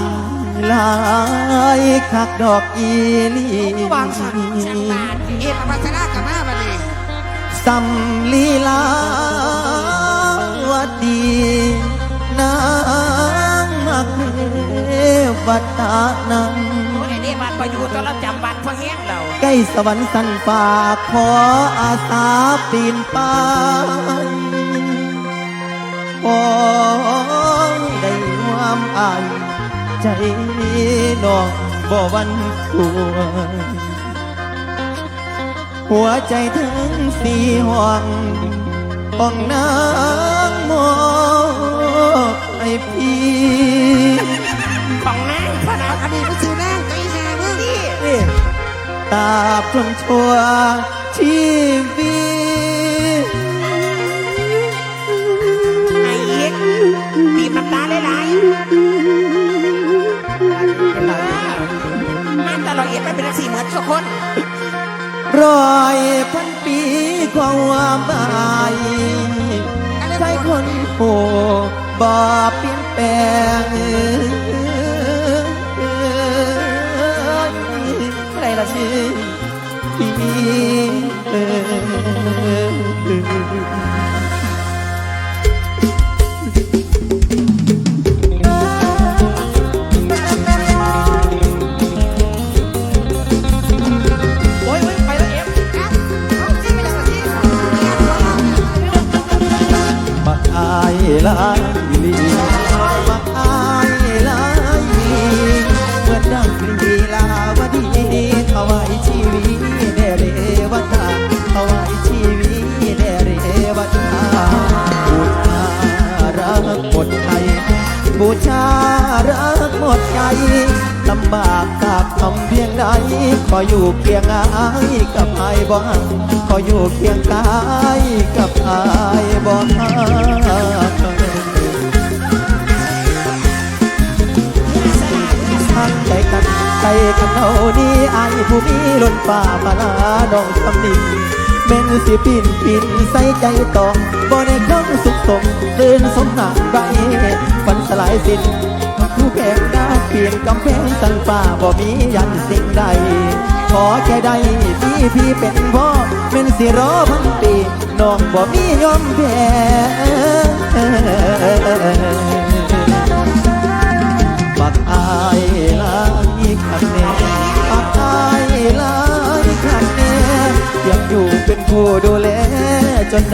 ายคักดอกอีหลีวางสันเสียงบานเอ็ดพัฒนากับมาบัดนี้สัมลีลาวดีนางมักเทวัตานังโอ้ยนี่บัดประยูตอนเราจำบัดพอแห้งเราใกล้สวรรค์สันฝากขออาสาปีนไป่ายขอได้ความอาย ใจน้องบ่หวันกลัว หัวใจทั้งสี่ห้องห้องนางมอบให้พี่ของนางพนักอันนี้ก็ซื้อนางไก่หามึงนี่ตราบจนชั่วชีวิต มันตลอดเอ็ดมันเป็นสี่เหมือนทุกคนร้อยพันปีความหมายใช่คนโหบ่เปลี่ยนแปลงใครละชื่อพี่ ลำบากกากทำเพียงใดขออยู่เคียงอายกับอายบ่ห่างขออยู่เคียงกายกับอายบ่ห่างทักใจกันใจกันเท่านี้อายผู้มีล้นป่ามาลาดองคำนี้เม่นสิปินปินใส่ใจตองบ่ได้คงสุขสมตื่นสมหนักไรฝันสลายสิ้น ผู้แพงหน้าเปลี่ยนกำแพงสันป่าบ่มียันสิ่งใด ขอแค่ได้พี่พี่เป็นพ่อเป็นสิรอพันปีน้องบ่มียอมแพ้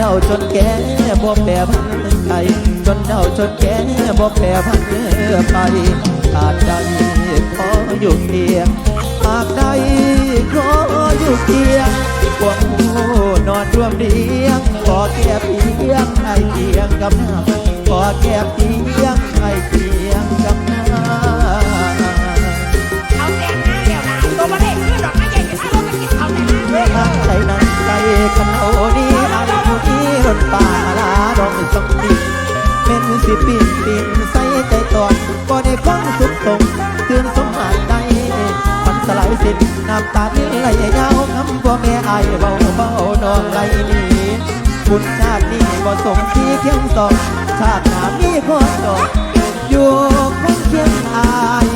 เฒ่าจนแก่บ่แปรพันไปจนเฒ่าจนแก่บ่แปรพันไปขาดใจขออยู่เคียงหากใดขออยู่เคียงพวกผู้นอนร่วมเดียงขอแก่เพียงไอเพียงกับหน้าขอแก่เพียง บ่แม่ไอเบาเบานอนไรลีบุญชาตินี้บ่สมทีเทียงสองชาติหน้ามีพอดอกอยู่คงเทียงอาย